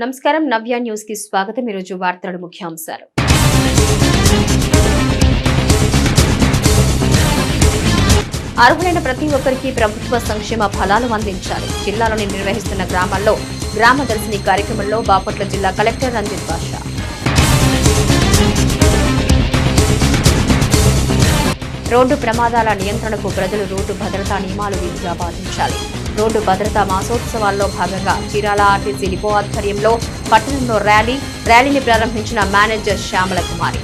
నమస్కారం. నవ్య న్యూస్కి స్వాగతం. ఈరోజు వార్తల ముఖ్యాంశాలు. అర్హులైన ప్రతి ఒక్కరికి ప్రభుత్వ సంక్షేమ ఫలాలు అందించాలి. జిల్లాలోని నిర్వహిస్తున్న గ్రామాల్లో గ్రామ దర్శిని కార్యక్రమంలో బాపట్ల జిల్లా కలెక్టర్ రంజిత్ బాషా. రోడ్డు ప్రమాదాల నియంత్రణకు ప్రజలు రోడ్డు భద్రతా నియమాలు విధిగా పాటించాలి. రోడ్డు భద్రతా మాసోత్సవాల్లో భాగంగా చీరాల ఆర్టీసీ డిపో ఆధ్వర్యంలో పట్టణంలో ర్యాలీ ర్యాలీని ప్రారంభించిన మేనేజర్ శ్యామల కుమారి.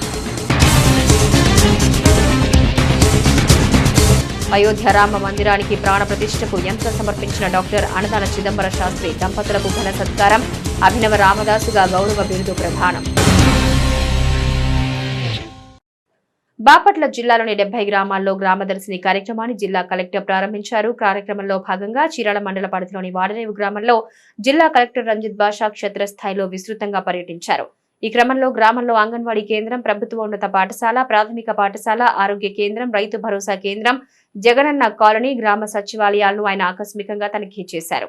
అయోధ్య రామ మందిరానికి ప్రాణ ప్రతిష్టకు యంత్రం సమర్పించిన డాక్టర్ అన్నదాన చిదంబర శాస్త్రి దంపతులకు ఘన సత్కారం అభినవ రామదాసుగా గౌరవ బిరుదు ప్రధానం బాపట్ల జిల్లాలోని డెబ్బై గ్రామాల్లో గ్రామదర్శిని కార్యక్రమాన్ని జిల్లా కలెక్టర్ ప్రారంభించారు. కార్యక్రమంలో భాగంగా చీరాల మండల పరిధిలోని వాడరేవు గ్రామంలో జిల్లా కలెక్టర్ రంజిత్ బాషా క్షేత్రస్థాయిలో విస్తృతంగా పర్యటించారు. ఈ క్రమంలో గ్రామంలో అంగన్వాడీ కేంద్రం ప్రభుత్వ ఉన్నత పాఠశాల ప్రాథమిక పాఠశాల ఆరోగ్య కేంద్రం రైతు భరోసా కేంద్రం జగనన్న కాలనీ గ్రామ సచివాలయాలను ఆయన ఆకస్మికంగా తనిఖీ చేశారు.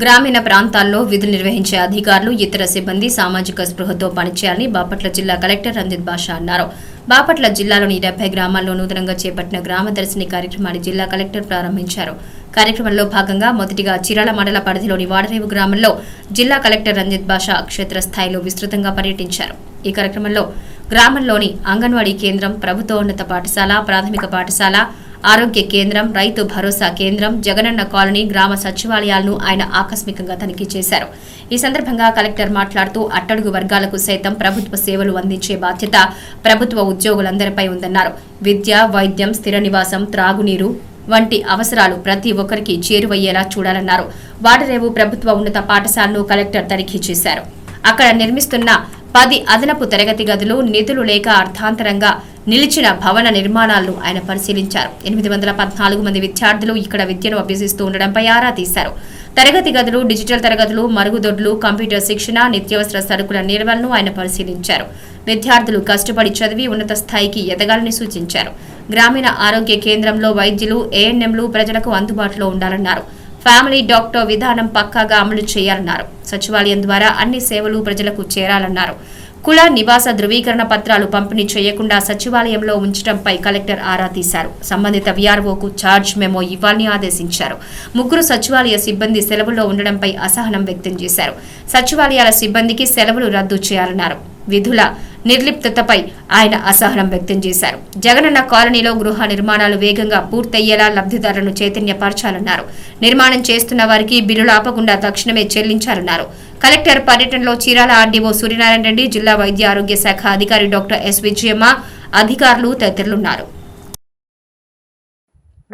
గ్రామీణ ప్రాంతాల్లో విధులు నిర్వహించే అధికారులు ఇతర సిబ్బంది సామాజిక స్పృహతో పనిచేయాలని బాపట్ల జిల్లా కలెక్టర్ రంజిత్ బాషా అన్నారు. బాపట్ల జిల్లాలోని డెబ్బై గ్రామాల్లో నూతనంగా చేపట్టిన గ్రామదర్శిని కార్యక్రమాన్ని జిల్లా కలెక్టర్ ప్రారంభించారు. కార్యక్రమంలో భాగంగా మొదటిగా చిరాల మండల పరిధిలోని వాడరేవు గ్రామంలో జిల్లా కలెక్టర్ రంజిత్ బాషా క్షేత్రస్థాయిలో విస్తృతంగా పర్యటించారు. ఈ కార్యక్రమంలో గ్రామంలోని అంగన్వాడీ కేంద్రం ప్రభుత్వోన్నత పాఠశాల ప్రాథమిక పాఠశాల ఆరోగ్య కేంద్రం రైతు భరోసా కేంద్రం జగనన్న కాలనీ గ్రామ సచివాలయాలను ఆయన ఆకస్మికంగా తనిఖీ చేశారు. ఈ సందర్భంగా కలెక్టర్ మాట్లాడుతూ అట్టడుగు వర్గాలకు సైతం ప్రభుత్వ సేవలు అందించే బాధ్యత ప్రభుత్వ ఉద్యోగులందరిపై ఉందన్నారు. విద్య వైద్యం స్థిర నివాసం త్రాగునీరు వంటి అవసరాలు ప్రతి ఒక్కరికి చేరువయ్యేలా చూడాలన్నారు. వాడరేవు ప్రభుత్వ ఉన్నత పాఠశాలను కలెక్టర్ తనిఖీ చేశారు. అక్కడ నిర్మిస్తున్న పది అదనపు తరగతి గదులు నిధులు లేక అర్థాంతరంగా నిలిచిన భవన నిర్మాణాలను ఆయన పరిశీలించారు. ఎనిమిది వందల పద్నాలుగు మంది విద్యార్థులు ఇక్కడ విద్యను అభ్యసిస్తూ ఉండడంపై ఆరా తీశారు. తరగతి గదులు డిజిటల్ తరగతులు మరుగుదొడ్లు కంప్యూటర్ శిక్షణ నిత్యావసర సరుకుల నిల్వలను ఆయన పరిశీలించారు. విద్యార్థులు కష్టపడి చదివి ఉన్నత స్థాయికి ఎదగాలని సూచించారు. గ్రామీణ ఆరోగ్య కేంద్రంలో వైద్యులు ఏఎన్ఎంలు ప్రజలకు అందుబాటులో ఉండాలన్నారు. ఫ్యామిలీ డాక్టర్ విధానం పక్కాగా అమలు చేయాలన్నారు. సచివాలయం ద్వారా అన్ని సేవలు ప్రజలకు చేరాలన్నారు. కుల నివాస ధృవీకరణ పత్రాలు పంపిణీ చేయకుండా సచివాలయంలో ఉంచడంపై కలెక్టర్ ఆరా తీశారు. సంబంధిత వీఆర్ఓకు ఛార్జ్ మెమో ఇవ్వాలని ఆదేశించారు. ముగ్గురు సచివాలయ సిబ్బంది సెలవుల్లో ఉండడంపై అసహనం వ్యక్తం చేశారు. సచివాలయాల సిబ్బందికి సెలవులు రద్దు చేయాలన్నారు. విధుల నిర్లిప్తతపై ఆయన అసహనం వ్యక్తం చేశారు. జగనన్న కాలనీలో గృహ నిర్మాణాలు వేగంగా పూర్తయ్యేలా లబ్ధిదారులను చైతన్యపరచాలన్నారు. నిర్మాణం చేస్తున్న వారికి బిల్లులు ఆపకుండా తక్షణమే చెల్లించాలన్నారు. కలెక్టర్ పర్యటనలో చీరాల ఆర్డీఓ సూర్యనారాయణ రెడ్డి జిల్లా వైద్య ఆరోగ్య శాఖ అధికారి డాక్టర్ ఎస్ విజయమ్మ అధికారులు తదితరులున్నారు.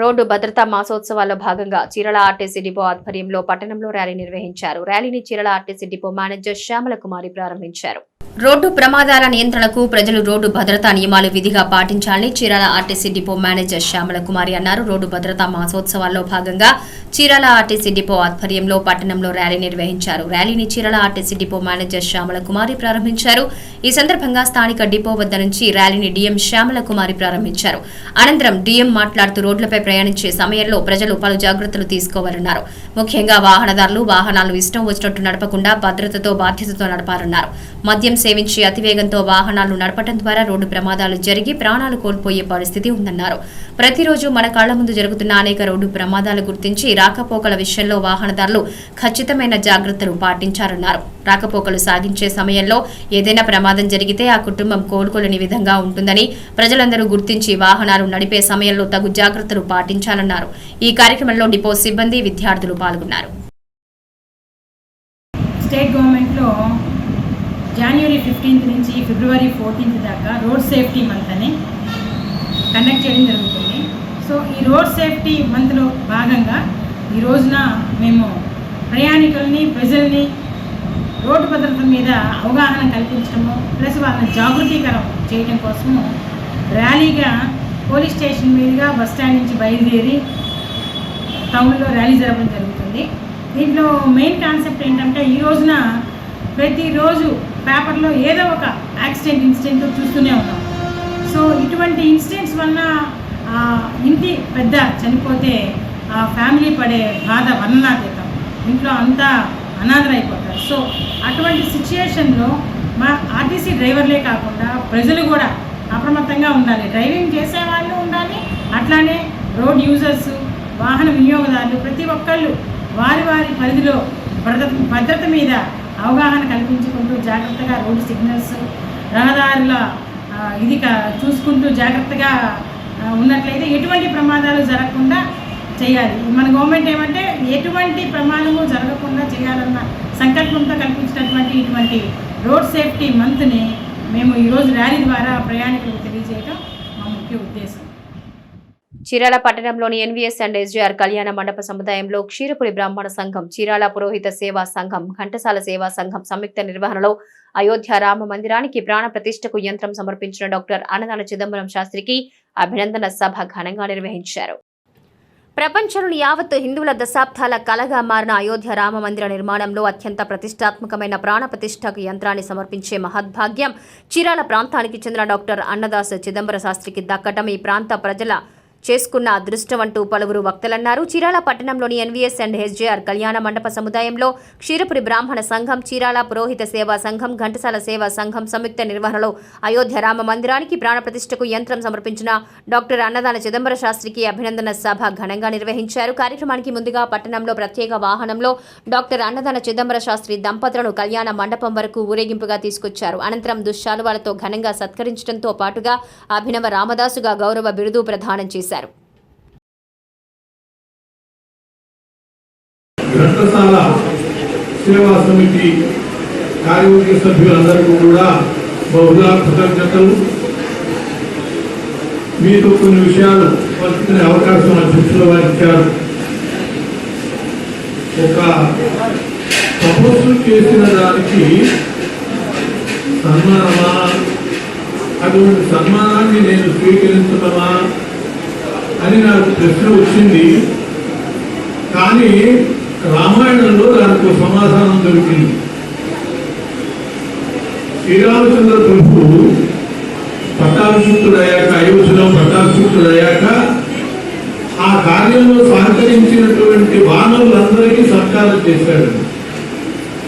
రోడ్డు భద్రతా మాసోత్సవాల్లో భాగంగా చీరల ఆర్టీసీ డిపో ఆధ్వర్యంలో పట్టణంలో ర్యాలీ నిర్వహించారు. ర్యాలీని Chirala RTC depot manager Shyamala Kumari ప్రారంభించారు. రోడ్డు ప్రమాదాల నియంత్రణకు ప్రజలు రోడ్డు భద్రతా నియమాలు విధిగా పాటించాలని Chirala RTC depot manager Shyamala Kumari అన్నారు. రోడ్డు భద్రతా మాసోత్సవాల్లో భాగంగా చీరాల ఆర్టీసీ డిపో ఆధ్వర్యంలో పట్టణంలో ర్యాలీ నిర్వహించారు. ర్యాలీని Chirala RTC depot manager Shyamala Kumari ప్రారంభించారు. ఈ సందర్భంగా స్థానిక డిపో వద్ద నుంచి ర్యాలీని డీఎం శ్యామల కుమారి ప్రారంభించారు. అనంతరం డీఎం మాట్లాడుతూ రోడ్లపై ప్రయాణించే సమయంలో ప్రజలు పలు జాగ్రత్తలు తీసుకోవాలన్నారు. ముఖ్యంగా వాహనదారులు వాహనాలు ఇష్టం వచ్చినట్టు నడపకుండా భద్రతతో బాధ్యతతో నడపాలన్నారు. మద్యం సేవించి అతివేగంతో వాహనాలు నడపడం ద్వారా రోడ్డు ప్రమాదాలు జరిగి ప్రాణాలు కోల్పోయే పరిస్థితి ఉందన్నారు. ప్రతిరోజు మన కళ్ళ ముందు జరుగుతున్న అనేక రోడ్డు ప్రమాదాలు గుర్తించి రాకపోకల విషయంలో వాహనదారులు ఖచ్చితమైన జాగ్రత్తలు పాటించారన్నారు. రాకపోకలు సాగించే సమయంలో ఏదైనా ప్రమాదం జరిగితే ఆ కుటుంబం కోలుకోలేని విధంగా ఉంటుందని ప్రజలందరూ గుర్తించి వాహనాలు నడిపే సమయంలో తగు జాగ్రత్తలు పాటించాలన్నారు. ఈ కార్యక్రమంలో డిపో సిబ్బంది విద్యార్థులు పాల్గొన్నారు. స్టేట్ గవర్నమెంట్లో జనవరి ఫిఫ్టీన్త్ నుంచి ఫిబ్రవరి ఫోర్టీన్త్ దాకా రోడ్ సేఫ్టీ మంత్ అని కండక్ట్ చేయడం జరుగుతుంది. సో ఈ రోడ్ సేఫ్టీ మంత్లో భాగంగా ఈ రోజున మేము ప్రయాణికుల్ని ప్రజల్ని రోడ్డు భద్రత మీద అవగాహన కల్పించడము ప్లస్ వాళ్ళని జాగృతీకరం చేయడం కోసము ర్యాలీగా పోలీస్ స్టేషన్ మీదుగా బస్ స్టాండ్ నుంచి బయలుదేరి టౌన్లో ర్యాలీ జరపడం జరుగుతుంది. దీంట్లో మెయిన్ కాన్సెప్ట్ ఏంటంటే ఈ రోజున ప్రతిరోజు పేపర్లో ఏదో ఒక యాక్సిడెంట్ ఇన్సిడెంట్ చూస్తూనే ఉన్నాం. సో ఇటువంటి ఇన్సిడెంట్స్ వలన ఆ, ఇంటి పెద్ద చనిపోతే ఆ ఫ్యామిలీ పడే బాధ వర్ణనాతీతం ఇంట్లో అంతా అనాథరైపోతారు సో అటువంటి సిచ్యుయేషన్లో మా ఆర్టీసీ డ్రైవర్లే కాకుండా ప్రజలు కూడా అప్రమత్తంగా ఉండాలి. డ్రైవింగ్ చేసే వాళ్ళు ఉండాలి. అట్లానే రోడ్ యూజర్స్ వాహన వినియోగదారులు ప్రతి ఒక్కళ్ళు వారి వారి పరిధిలో భద్రత భద్రత మీద అవగాహన కల్పించుకుంటూ జాగ్రత్తగా రోడ్డు సిగ్నల్స్ రహదారుల ఇది చూసుకుంటూ జాగ్రత్తగా ఉన్నట్లయితే ఎటువంటి ప్రమాదాలు జరగకుండా చేయాలి. మన గవర్నమెంట్ ఏమంటే ఎటువంటి ప్రమాదము జరగకుండా చేయాలన్న సంకల్పంతో కల్పించినటువంటి ఇటువంటి రోడ్ సేఫ్టీ మంత్ని మేము ఈరోజు ర్యాలీ ద్వారా ప్రయాణికులకు తెలియజేయడం చీరాల పట్టణంలోని ఎన్వీఎస్ అండ్ ఎస్జీఆర్ కళ్యాణ మండప సముదాయంలో క్షీరపురి బ్రాహ్మణ సంఘం చీరాల పురోహిత సేవా సంఘం ఘంటసాల సేవా సంఘం సంయుక్త నిర్వహణలో అయోధ్య రామ మందిరానికి ప్రాణ ప్రతిష్టకు యంత్రం సమర్పించిన డాక్టర్ అన్నదాన చిదంబరం శాస్త్రికి అభినందన సభ ఘనంగా నిర్వహించారు. ప్రపంచంలోని యావత్తు హిందువుల దశాబ్దాల కలగా మారిన అయోధ్య రామ మందిర నిర్మాణంలో అత్యంత ప్రతిష్టాత్మకమైన ప్రాణ ప్రతిష్టకు యంత్రాన్ని సమర్పించే మహద్భాగ్యం చీరాల ప్రాంతానికి చెందిన డాక్టర్ అన్నదాస్ చిదంబర శాస్త్రికి దక్కటం. ఈ ప్రాంత ప్రజల చేసుకున్న అదృష్టం అంటూ పలువురు వక్తలన్నారు. చీరాల పట్టణంలోని ఎన్వీఎస్ అండ్ హెచ్జేఆర్ కళ్యాణ మండప సముదాయంలో క్షీరపురి బ్రాహ్మణ సంఘం చీరాల పురోహిత సేవా సంఘం ఘంటసాల సేవా సంఘం సంయుక్త నిర్వహణలో అయోధ్య రామ మందిరానికి ప్రాణప్రతిష్ఠకు యంత్రం సమర్పించిన డాక్టర్ అన్నదాన చిదంబర శాస్త్రికి అభినందన సభ ఘనంగా నిర్వహించారు. కార్యక్రమానికి ముందుగా పట్టణంలో ప్రత్యేక వాహనంలో డాక్టర్ అన్నదాన చిదంబర శాస్త్రి దంపతులను కళ్యాణ మండపం వరకు ఊరేగింపుగా తీసుకొచ్చారు. అనంతరం దుశ్శాలువాలతో ఘనంగా సత్కరించడంతో పాటుగా అభినవ రామదాసుగా గౌరవ బిరుదు ప్రదానం చేశారు. ఘంటసాల సేవా సమితి కార్యవర్గ సభ్యులందరికీ కూడా బహుళ కృతజ్ఞతలు. మీతో కొన్ని విషయాలు పంచుకునే అవకాశం అధ్యక్షులు వారు ఇచ్చారు. ఒక తపస్సు చేసిన దానికి సన్మానమా? అటువంటి సన్మానాన్ని నేను స్వీకరించడమా అని నాకు ప్రశ్న వచ్చింది. కానీ రామాయణంలో దానికి సమాధానం దొరికింది. శ్రీరామచంద్ర ప్రభు పట్టాభిషిక్తుడయ్యాక అయోధ్యలో పట్టాభిషిక్తుడయ్యాక ఆ కార్యంలో సహకరించినటువంటి వానరులందరికీ సత్కారం చేశాడు.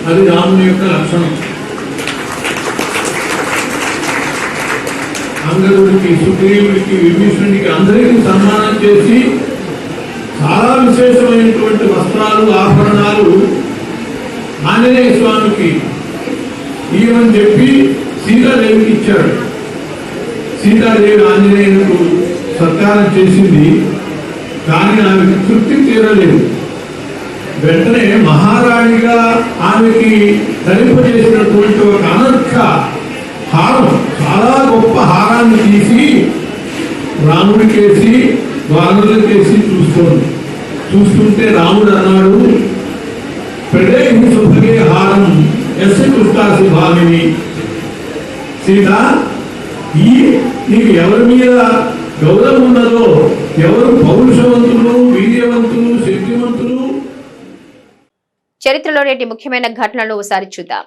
అది రాముని యొక్క లక్షణం. చంద్రుడికి సుగ్రీవుడికి విభీషణుడికి అందరికీ సన్మానం చేసి చాలా విశేషమైనటువంటి వస్త్రాలు ఆభరణాలు ఆంజనేయ స్వామికి ఇవ్వని చెప్పి సీతాదేవికి ఇచ్చాడు. సీతాదేవి ఆంజనేయులకు సత్కారం చేసింది. కానీ ఆమెకి తృప్తి తీరలేదు. వెంటనే మహారాణిగా ఆమెకి ధరింపజేసినటువంటి ఒక అనర్ఘ హారం చాలా గొప్ప హారాన్ని తీసి రాముడికేసి వానరులకేసి చూస్తుంది. చూస్తుంటే రాముడు అన్నాడు పెడే సుభగే హారం ఎస్ కృష్ణాసి భామిని. సీత ఈ నీకు ఎవరి మీద గౌరవం ఉన్నదో ఎవరు పౌరుషవంతులు వీర్యవంతులు శక్తివంతులు? చరిత్రలో నేటి ముఖ్యమైన ఘటనలు ఒకసారి చూద్దాం.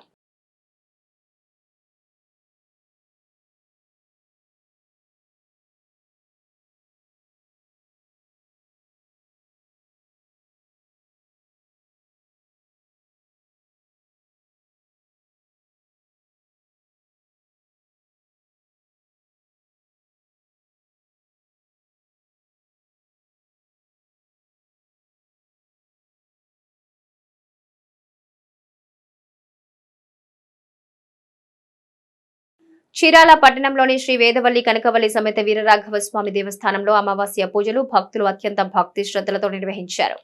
చీరాల పట్టణంలోని శ్రీ వేదవల్లి కనకవల్లి సమేత వీరరాఘవ స్వామి దేవస్థానంలో అమావాస్య పూజలు భక్తులు అత్యంత భక్తి శ్రద్ధలతో నిర్వహించారు.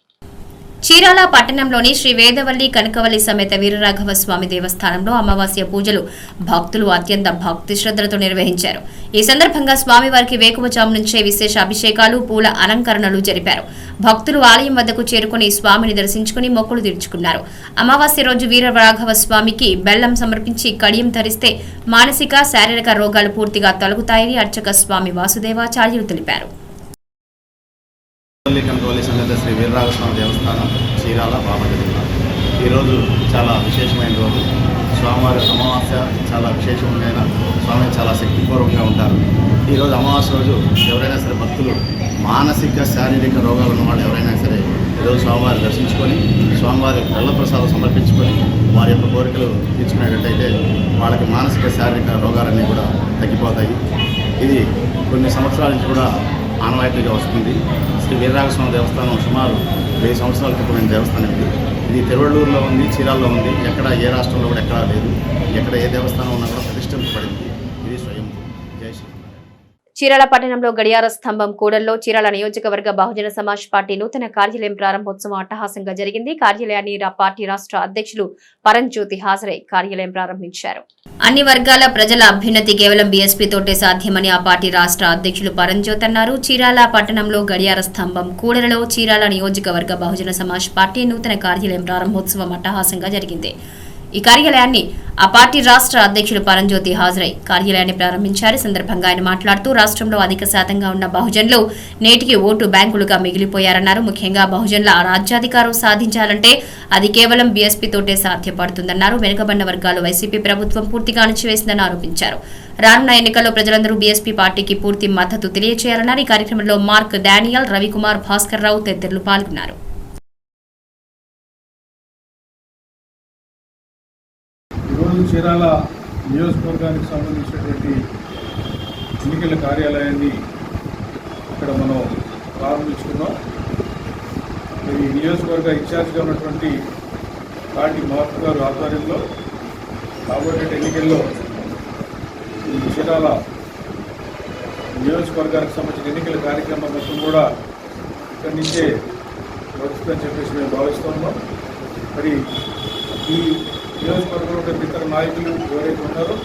చీరాల పట్టణంలోని శ్రీ వేదవల్లి కనకవల్లి సమేత వీరరాఘవ స్వామి దేవస్థానంలో అమావాస్య పూజలు భక్తులు అత్యంత భక్తి శ్రద్ధలతో నిర్వహించారు. ఈ సందర్భంగా స్వామివారికి వేకువజాము నుంచే విశేష అభిషేకాలు పూల అలంకరణలు జరిపారు. భక్తులు ఆలయం వద్దకు చేరుకుని స్వామిని దర్శించుకుని మొక్కులు తీర్చుకున్నారు. అమావాస్య రోజు వీరరాఘవ స్వామికి బెల్లం సమర్పించి కడియం ధరిస్తే మానసిక శారీరక రోగాలు పూర్తిగా తొలగుతాయని అర్చక స్వామి వాసుదేవాచార్యులు తెలిపారు. పల్లి కనకవల్లి సమేత శ్రీ వీరరాఘస్వామి దేవస్థానం చీరాల బాపట్ల జిల్లా. ఈరోజు చాలా విశేషమైన రోజు. స్వామివారి అమావాస్య చాలా విశేషమైన స్వామి చాలా శక్తిపూర్వకంగా ఉంటారు. ఈరోజు అమావాస్య రోజు ఎవరైనా సరే భక్తులు మానసిక శారీరక రోగాలు ఉన్నవాళ్ళు ఎవరైనా సరే ఈరోజు స్వామివారి దర్శించుకొని స్వామివారి ప్రసాదం సమర్పించుకొని వారి యొక్క కోరికలు తీర్చుకునేటట్టయితే వాళ్ళకి మానసిక శారీరక రోగాలన్నీ కూడా తగ్గిపోతాయి. ఇది కొన్ని సంవత్సరాల నుంచి కూడా ఆనవాయితీగా వస్తుంది. శ్రీ వీరరాఘస్వామి దేవస్థానం సుమారు వెయ్యి సంవత్సరాల క్రితమైన దేవస్థానం ఇది. ఇది తిరువళ్ళూరులో ఉంది చీరాల్లో ఉంది. ఎక్కడ ఏ రాష్ట్రంలో కూడా ఎక్కడా లేదు. ఎక్కడ ఏ దేవస్థానం ఉన్నా కూడా చీరాల పట్టణంలో గడియార స్తంభం కూడల్లో చీరాల నియోజకవర్గ బహుజన సమాజ్ పార్టీ నూతన కార్యాలయం ప్రారంభోత్సవం అట్టహాసంగా జరిగింది. కార్యాలయాన్ని పార్టీ రాష్ట్ర అధ్యక్షులు పరంజ్యోతి హాజరై కార్యాలయం ప్రారంభించారు. అన్ని వర్గాల ప్రజల అభ్యున్నతి కేవలం బీఎస్పీ తోటే సాధ్యమని ఆ పార్టీ రాష్ట్ర అధ్యక్షులు పరంజ్యోత్ అన్నారు. చీరాల పట్టణంలో గడియార స్తంభం కూడలలో చీరాల నియోజకవర్గ బహుజన సమాజ్ పార్టీ నూతన కార్యాలయం ప్రారంభోత్సవం అట్టహాసంగా జరిగింది. ఈ కార్యాలయాన్ని ఆ పార్టీ రాష్ట్ర అధ్యక్షులు పరంజ్యోతి హాజరై కార్యాలయాన్ని ప్రారంభించారు. సందర్భంగా ఆయన మాట్లాడుతూ రాష్ట్రంలో అధిక శాతంగా ఉన్న బహుజన్లు నేటికి ఓటు బ్యాంకులుగా మిగిలిపోయారన్నారు. ముఖ్యంగా బహుజన్ల రాజ్యాధికారం సాధించాలంటే అది కేవలం బీఎస్పీ తోటే సాధ్యపడుతుందన్నారు. వెనుకబడిన వర్గాలు వైసీపీ ప్రభుత్వం పూర్తిగా అణచివేసిందని ఆరోపించారు. రానున్న ఎన్నికల్లో ప్రజలందరూ బీఎస్పీ పార్టీకి పూర్తి మద్దతు తెలియజేయాలన్నారు ఈ కార్యక్రమంలో మార్క్ డానియల్ రవికుమార్ భాస్కర్ రావు తదితరులు పాల్గొన్నారు. చీరాల నియోజకవర్గానికి సంబంధించినటువంటి ఎన్నికల కార్యాలయాన్ని ఇక్కడ మనం ప్రారంభించుకున్నాం. ఈ నియోజకవర్గ ఇన్ఛార్జ్గా ఉన్నటువంటి కాటి మహాత్మ గారు ఆధ్వర్యంలో రాబోయే ఎన్నికల్లో ఈ చీరాల నియోజకవర్గానికి సంబంధించిన ఎన్నికల కార్యక్రమం మొత్తం కూడా ఇక్కడి నుంచే నడుస్తుందని చెప్పేసి మేము భావిస్తున్నాం మరి ఈ నియోజకవర్గంలో ఉన్న ఇతర నాయకులు ఎవరైతే ఉన్నారో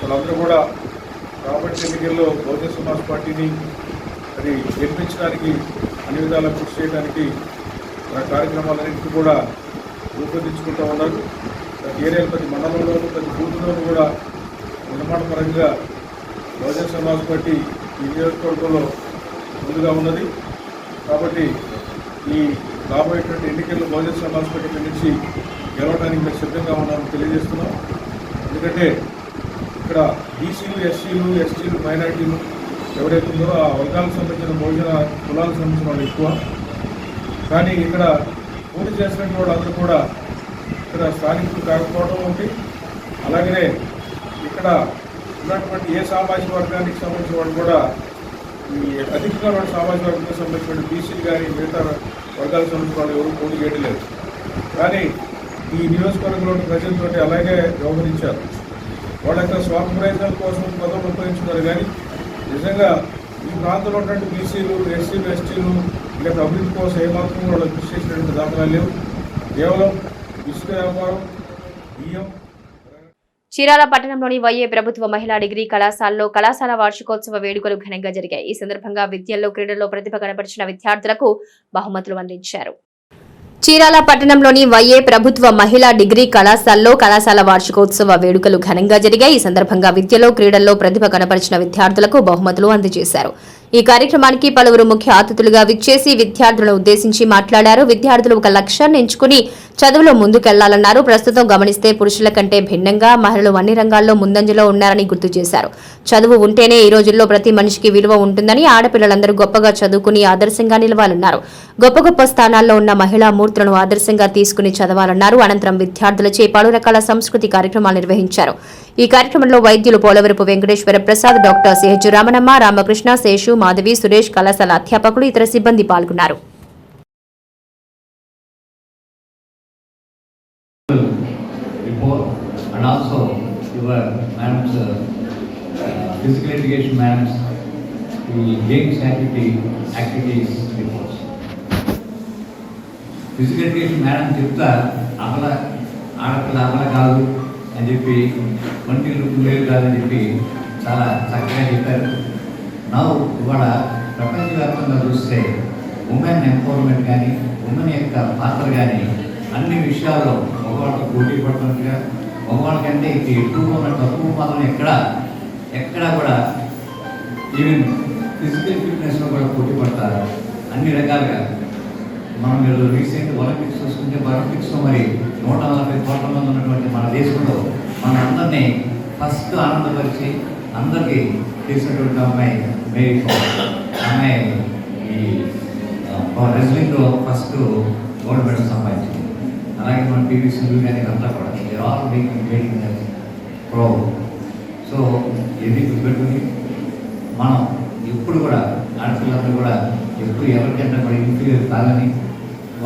వాళ్ళందరూ కూడా రాబట్టి ఎన్నికల్లో బహుజన సమాజ్ పార్టీని అది గెలిపించడానికి అన్ని విధాలా కృషి చేయడానికి మన కార్యక్రమాలన్నింటినీ కూడా రూపొందించుకుంటూ ఉన్నారు. ప్రతి ఏరియాలో ప్రతి మండలంలోనూ ప్రతి బూత్లోనూ కూడా నిర్మాణపరంగా బహుజన సమాజ్ పార్టీ ఈ నియోజకవర్గంలో ముందుగా ఉన్నది. కాబట్టి ఈ రాబోయేటువంటి ఎన్నికల్లో బహుజన సమాజ్ పార్టీ నుంచి గెలవడానికి మేము సిద్ధంగా ఉన్నామని తెలియజేస్తున్నాం. ఎందుకంటే ఇక్కడ బీసీలు ఎస్సీలు ఎస్టీలు మైనార్టీలు ఎవరైతే ఉందో ఆ వర్గాలకు సంబంధించిన భోజన కులాలకు సంబంధించిన వాళ్ళు ఎక్కువ. కానీ ఇక్కడ పోటీ చేసినటువంటి వాళ్ళందరూ కూడా ఇక్కడ స్థానికులు కాకపోవడం ఒకటి. అలాగనే ఇక్కడ ఉన్నటువంటి ఏ సామాజిక వర్గానికి సంబంధించిన వాళ్ళు కూడా ఈ అధికంగా సామాజిక వర్గానికి సంబంధించిన బీసీలు కానీ మిగతా వర్గాలకు సంబంధించిన వాళ్ళు ఎవరు పోటీ చేయడం లేదు కానీ ఈ నియోజకవర్గంలోని ప్రజలతో అలాగే వ్యవహరించారు. వాళ్ళ యొక్క స్వార్థ ప్రయత్నాల కోసం పదవులు ఉపయోగించుకున్నారు కానీ నిజంగా ఈ ప్రాంతంలో ఉన్నటువంటి బీసీలు ఎస్సీలు ఎస్టీలు లేదా అభివృద్ధి కోసం ఏమాత్రం వాళ్ళు కృషి చేసినటువంటి దాఖలాలు లేవు. కేవలం ఇసుక వ్యాపారం బియ్యం చీరాల పట్టణంలోని వైఏ ప్రభుత్వ మహిళా డిగ్రీ కళాశాలలో కళాశాల వార్షికోత్సవ వేడుకలు ఘనంగా జరిగాయి. ఈ సందర్భంగా విద్యల్లో క్రీడల్లో ప్రతిభ కనపరిచిన విద్యార్థులకు బహుమతులు అందించారు. చీరాల పట్టణంలోని వైఏ ప్రభుత్వ మహిళా డిగ్రీ కళాశాలలో కళాశాల వార్షికోత్సవ వేడుకలు ఘనంగా జరిగాయి. ఈ సందర్భంగా విద్యలో క్రీడల్లో ప్రతిభ కనపరిచిన విద్యార్థులకు బహుమతులు అందజేశారు. ఈ కార్యక్రమానికి పలువురు ముఖ్య అతిథులుగా విచ్చేసి విద్యార్థులను ఉద్దేశించి మాట్లాడారు. విద్యార్థులు ఒక లక్ష్యాన్ని ఎంచుకుని చదువులో ముందుకెళ్ళాలన్నారు. ప్రస్తుతం గమనిస్తే పురుషుల కంటే భిన్నంగా మహిళలు అన్ని రంగాల్లో ముందంజలో ఉన్నారని గుర్తు చేశారు. చదువు ఉంటేనే ఈ రోజుల్లో ప్రతి మనిషికి విలువ ఉంటుందని ఆడపిల్లలందరూ గొప్పగా చదువుకుని ఆదర్శంగా నిలవాలన్నారు. గొప్ప గొప్ప స్థానాల్లో ఉన్న మహిళా మూర్తులను ఆదర్శంగా తీసుకుని చదవాలన్నారు. అనంతరం విద్యార్థులచే పలు రకాల సంస్కృతి కార్యక్రమాలు నిర్వహించారు. ఈ కార్యక్రమంలో వైద్యులు Polavarapu Venkateswara Prasad doctor C H Ramanamma Ramakrishna Seshu Madhavi Suresh కళాశాల అధ్యాపకులు ఇతర సిబ్బంది పాల్గొన్నారు uh, physical education the games activity activities reports. Physical education madam చెప్తా ఆడపిల్ల అమల కాదు అని చెప్పి వంటి లేదు కాదని చెప్పి చాలా చక్కగా చెప్పారు. నా ఇవాళ ప్రపంచవ్యాప్తంగా చూస్తే ఉమెన్ ఎంపవర్మెంట్ కానీ ఉమెన్ యొక్క పాత్ర కానీ అన్ని విషయాల్లో మగవాళ్ళతో పోటీ పడుతున్నట్టుగా మగవాళ్ళకంటే ఇది ఎక్కువగా ఉన్న తక్కువ మాత్రం ఎక్కడ ఎక్కడా కూడా ఈవెన్ ఫిజికల్ ఫిట్నెస్లో కూడా పోటీ పడతారు. అన్ని రకాలుగా. మనం మీరు రీసెంట్ ఒలింపిక్స్ చూసుకుంటే ఒలింపిక్స్లో మరి నూట నలభై కోట్ల మంది ఉన్నటువంటి మన దేశంలో మన అందరినీ ఫస్ట్ ఆనందపరిచి అందరికీ తీసినటువంటి అమ్మాయి మేరీ అమ్మాయి ఈ రెజ్లింగ్లో ఫస్ట్ గోల్డ్ మెడల్ సంపాదించింది. అలాగే మన పీవీ సింధు కానీ అంతా కూడా. All making making pro so ఇది గుర్తుపెట్టుకుని మనం ఎప్పుడు కూడా ఆడపిల్లలందరూ కూడా ఎప్పుడు ఎవరికైనా కూడా ఇన్ఫీరియర్ కాదని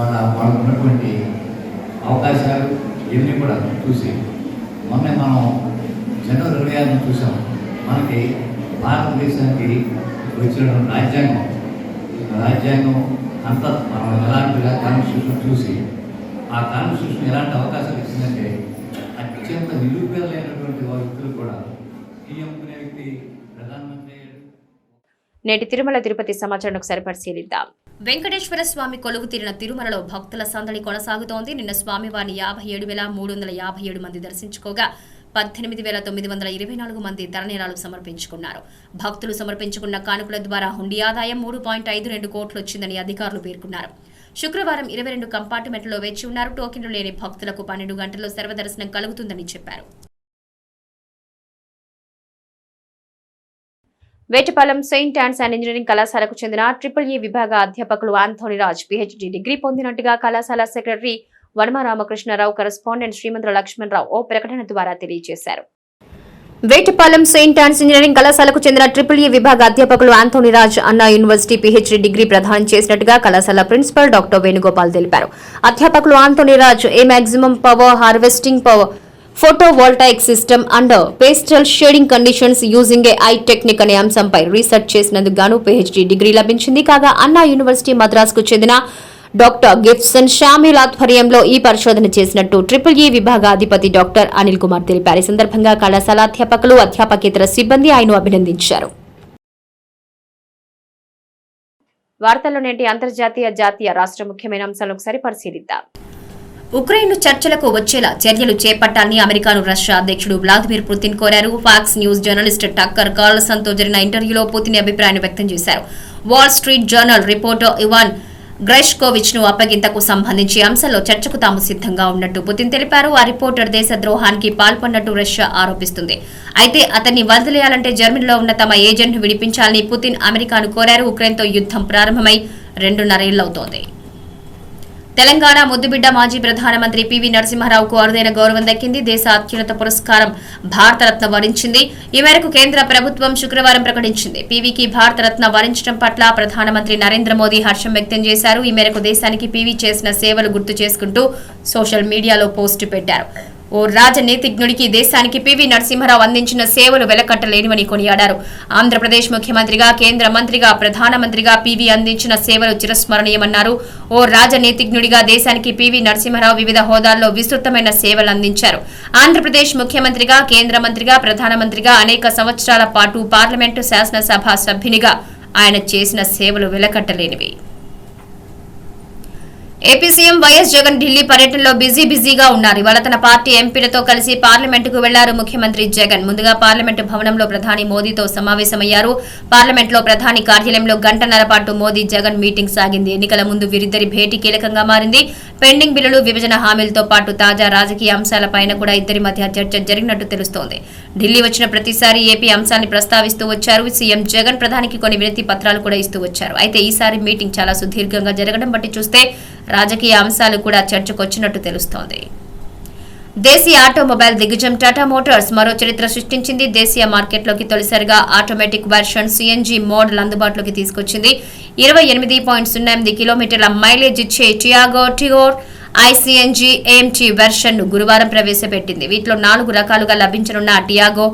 వాళ్ళ వాళ్ళు ఉన్నటువంటి అవకాశాలు ఇవన్నీ కూడా చూసి మొన్న మనం జనవరి ఇరవై ఆరున చూసాం. మనకి భారతదేశానికి వచ్చిన రాజ్యాంగం రాజ్యాంగం అంతా మనం ఎలాంటిగా కాన్స్టిట్యూషన్ చూసి ఆ కాన్స్టిట్యూషన్ ఎలాంటి అవకాశాలు ఇచ్చిందంటే అత్యంత నిరూపేదలైనటువంటి వ్యక్తులు కూడా ఈ అనే వ్యక్తి ప్రధానమంత్రి నేటి తిరుమల తిరుపతి సమాచారం ఒకసారి పరిశీలిద్దాం. వెంకటేశ్వర స్వామి కొలువు తీరిన తిరుమలలో భక్తుల సందడి కొనసాగుతోంది. నిన్న స్వామివారిని యాభై ఏడు వేల మూడు వందల యాభై ఏడు మంది దర్శించుకోగా పద్దెనిమిది వేల తొమ్మిది వందల ఇరవై నాలుగు మంది ధరణీరాలు సమర్పించుకున్నారు. భక్తులు సమర్పించుకున్న కానుకల ద్వారా హుండీ ఆదాయం మూడు పాయింట్ ఐదు రెండు కోట్లు వచ్చిందని అధికారులు పేర్కొన్నారు. శుక్రవారం ఇరవై రెండు కంపార్ట్మెంట్లో వేచి ఉన్నారు. టోకెన్లు లేని భక్తులకు పన్నెండు గంటల్లో సర్వదర్శనం కలుగుతుందని చెప్పారు. Vetapalem saint Ann's and engineering కళాశాలకు చెందిన ట్రిపుల్ ఈ విభాగ అధ్యాపకులు ఆంథోని రాజ్ పిహెచ్డి డిగ్రీ పొందినట్టుగా కళాశాల సెక్రటరీ వనమ రామకృష్ణారావు కరెస్పాండెంట్ శ్రీమంతుల లక్ష్మణరావు ఓ ప్రకటన ద్వారా తెలియజేశారు. వేటపాలెం సెయింట్ ఆన్స్ ఇంజనీరింగ్ కళాశాలకు చెందిన ట్రిపుల్ ఈ విభాగ అధ్యాపకులు ఆంథోనీ రాజ్ అన్నా యూనివర్సిటీ పీహెచ్డీ డిగ్రీ ప్రదానం చేసినట్టుగా కళాశాల ప్రిన్సిపల్ డాక్టర్ వేణుగోపాల్ తెలిపారు. అధ్యాపకులు Anthony Raj a maximum power harvesting power photovoltaic system and partial shading conditions using A I technique అనే అంశంపై రీసెర్చ్ చేసినందుకు గాను పిహెచ్డి డిగ్రీ లభించింది. కాగా అన్నా యూనివర్సిటీ మద్రాసుకు చెందిన డాక్టర్ గిఫ్సన్ షామిల్ ఆధ్వర్యంలో ఈ పరిశోధన చేసినట్టు ట్రిపుల్ ఈ e విభాగాధిపతి డాక్టర్ అనిల్ కుమార్ తెలిపారు. ఈ సందర్భంగా కళాశాల అధ్యాపకులు అధ్యాపకేతర సిబ్బంది ఆయన్ను అభినందించారు. వార్తల్లో నేటి అంతర్జాతీయ జాతీయ రాష్ట్ర ముఖ్యమైన అంశాలను ఒకసారి పరిశీలిద్దాం. ఉక్రెయిన్ చర్చలకు వచ్చేలా చర్యలు చేపట్టాలని అమెరికాను రష్యా అధ్యక్షుడు వ్లాదిమిర్ పుతిన్ కోరారు. ఫాక్స్ న్యూస్ జర్నలిస్ట్ టక్కర్ కార్లసన్తో జరిగిన ఇంటర్వ్యూలో పుతిన్ అభిప్రాయాన్ని వ్యక్తం చేశారు. Wall Street Journal reporter Evan గ్రెష్కోవిచ్ను అప్పగింతకు సంబంధించి అంశంలో చర్చకు తాము సిద్ధంగా ఉన్నట్టు పుతిన్ తెలిపారు. ఆ రిపోర్టర్ దేశ ద్రోహానికి పాల్పడినట్టు రష్యా ఆరోపిస్తుంది. అయితే అతన్ని వదిలేయాలంటే జర్మనీలో ఉన్న తమ ఏజెంట్ను విడిపించాలని పుతిన్ అమెరికాను కోరారు. ఉక్రెయిన్తో యుద్ధం ప్రారంభమై రెండున్నరేళ్ళవుతోంది. తెలంగాణ ముద్దుబిడ్డ మాజీ ప్రధానమంత్రి పివి నరసింహారావుకు అరుదైన గౌరవం దక్కింది. దేశ అత్యున్నత పురస్కారం భారతరత్న వరించింది. ఈ మేరకు కేంద్ర ప్రభుత్వం శుక్రవారం ప్రకటించింది. పివికి భారతరత్న వరించడం పట్ల ప్రధానమంత్రి నరేంద్ర మోదీ హర్షం వ్యక్తం చేశారు. ఈ మేరకు దేశానికి పివి చేసిన సేవలు గుర్తు చేసుకుంటూ సోషల్ మీడియాలో పోస్టు పెట్టారు. ఓ రాజనీతిజ్ఞుడికి దేశానికి పివి నరసింహారావు అందించిన సేవలు వెలకట్టలేనివని కొనియాడారు. ఆంధ్రప్రదేశ్ ముఖ్యమంత్రిగా కేంద్ర మంత్రిగా ప్రధానమంత్రిగా పివి అందించిన సేవలు చిరస్మరణీయమన్నారు. ఓ రాజనీతిజ్ఞుడిగా దేశానికి పివి నరసింహారావు వివిధ హోదాల్లో విస్తృతమైన సేవలు అందించారు. ఆంధ్రప్రదేశ్ ముఖ్యమంత్రిగా కేంద్ర మంత్రిగా ప్రధానమంత్రిగా అనేక సంవత్సరాల పాటు పార్లమెంటు శాసనసభ సభ్యునిగా ఆయన చేసిన సేవలు వెలకట్టలేనివి. AP CM Y S Jagan Delhi పర్యటనలో బిజీ బిజీగా ఉన్నారు. ఇవాళ తన పార్టీ ఎంపీలతో కలిసి పార్లమెంటుకు వెళ్ళారు ముఖ్యమంత్రి జగన్. ముందుగా పార్లమెంటు భవనంలో ప్రధాని మోదీతో సమావేశమయ్యారు. పార్లమెంట్లో ప్రధాని కార్యాలయంలో గంటన్నర పాటు మోదీ జగన్ మీటింగ్ సాగింది. ఎన్నికల ముందు వీరిద్దరి భేటీ కీలకంగా మారింది. పెండింగ్ బిల్లులు విభజన హామీలతో పాటు తాజా రాజకీయ అంశాలపైన కూడా ఇద్దరి మధ్య చర్చ జరిగినట్టు తెలుస్తోంది. ఢిల్లీ వచ్చిన ప్రతిసారి ఏపీ అంశాన్ని ప్రస్తావిస్తూ వచ్చారు. సీఎం జగన్ ప్రధానికి కొన్ని వినతి పత్రాలు కూడా ఇస్తూ వచ్చారు. అయితే ఈసారి మీటింగ్ చాలా సుదీర్ఘంగా జరగడం బట్టి చూస్తే రాజకీయ అంశాలు కూడా చర్చకొచ్చినట్టు తెలుస్తోంది. దేశీయ ఆటోమొబైల్ దిగ్గజం టాటా మోటార్స్ మరో చరిత్ర సృష్టించింది. దేశీయ మార్కెట్లోకి తొలిసారిగా ఆటోమేటిక్ వెర్షన్ సిఎన్జి మోడల్ అందుబాటులోకి తీసుకొచ్చింది. ఇరవై ఎనిమిది పాయింట్ సున్నా ఎనిమిది కిలోమీటర్ల మైలేజ్ ఇచ్చే టియాగో టిగోర్ ఐసీఎన్జీ ఏఎంటీ వెర్షన్ను గురువారం ప్రవేశపెట్టింది. వీటిలో నాలుగు రకాలుగా లభించనున్న టియాగో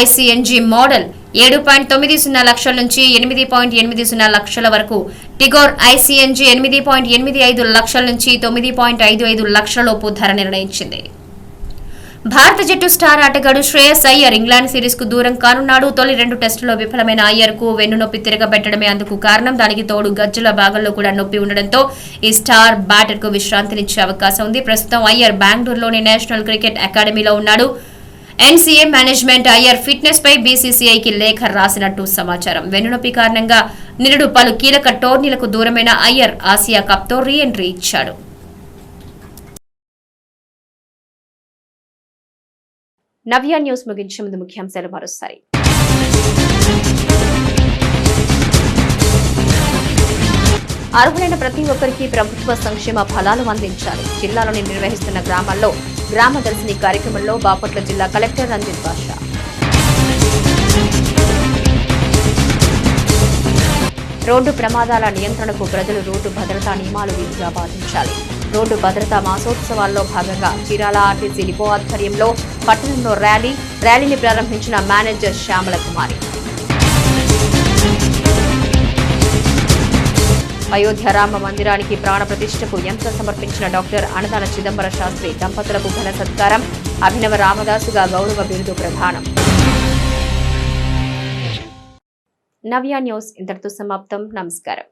ఐసీఎన్జీ మోడల్ ఏడు పాయింట్ తొమ్మిది సున్నా లక్షల నుంచి ఎనిమిది పాయింట్ ఎనిమిది సున్నా లక్షల వరకు టిగోర్ ఐసీఎన్జీ ఎనిమిది పాయింట్ ఎనిమిది ఐదు లక్షల నుంచి తొమ్మిది పాయింట్ ఐదు ఐదు లక్షల లోపు ధర నిర్ణయించింది. భారత జట్టు స్టార్ ఆటగాడు శ్రేయస్ అయ్యర్ ఇంగ్లాండ్ సిరీస్కు దూరం కానున్నాడు. తొలి రెండు టెస్టుల్లో విఫలమైన అయ్యర్కు వెన్నునొప్పి తిరగబెట్టడమే అందుకు కారణం. దానికి తోడు గజ్జుల భాగంలో కూడా నొప్పి ఉండడంతో ఈ స్టార్ బ్యాటర్కు విశ్రాంతినిచ్చే అవకాశం ఉంది. ప్రస్తుతం అయ్యర్ బెంగళూరులోని నేషనల్ క్రికెట్ అకాడమీలో ఉన్నాడు. ఎన్సీఏ మేనేజ్మెంట్ అయ్యర్ ఫిట్నెస్ పై బీసీసీఐకి లేఖ రాసినట్టు సమాచారం. వెన్నునొప్పి కారణంగా నిరుడు పలు కీలక టోర్నీలకు దూరమైన అయ్యర్ ఆసియా కప్తో రీ ఎంట్రీ ఇచ్చాడు. నవ్య న్యూస్ ముగించే ముందు ముఖ్యాంశాలు మరోసారి. అర్హులైన ప్రతి ఒక్కరికి ప్రభుత్వ సంక్షేమ ఫలాలు అందించాలి. జిల్లాలోని నిర్వహిస్తున్న గ్రామాల్లో గ్రామ దర్శిని కార్యక్రమంలో బాపట్ల జిల్లా కలెక్టర్ రంజిత్ బాషా. రోడ్డు ప్రమాదాల నియంత్రణకు ప్రజలు రోడ్డు భద్రతా నియమాలు విధిగా పాటించాలి. రోడ్డు భద్రతా మాసోత్సవాల్లో భాగంగా చీరాల ఆర్టీసీ డిపో ఆధ్వర్యంలో పట్టణంలో ర్యాలీ ర్యాలీని ప్రారంభించిన మేనేజర్ శ్యామల కుమారి. అయోధ్య రామ మందిరానికి ప్రాణ ప్రతిష్టకు యంత్రం సమర్పించిన డాక్టర్ అన్నదాన చిదంబర శాస్త్రి దంపతులకు ఘన సత్కారం అభినవ రామదాసుగా గౌరవ బిరుదు ప్రధానం నవ్య న్యూస్ ఇంతటితో సమాప్తం. నమస్కారం.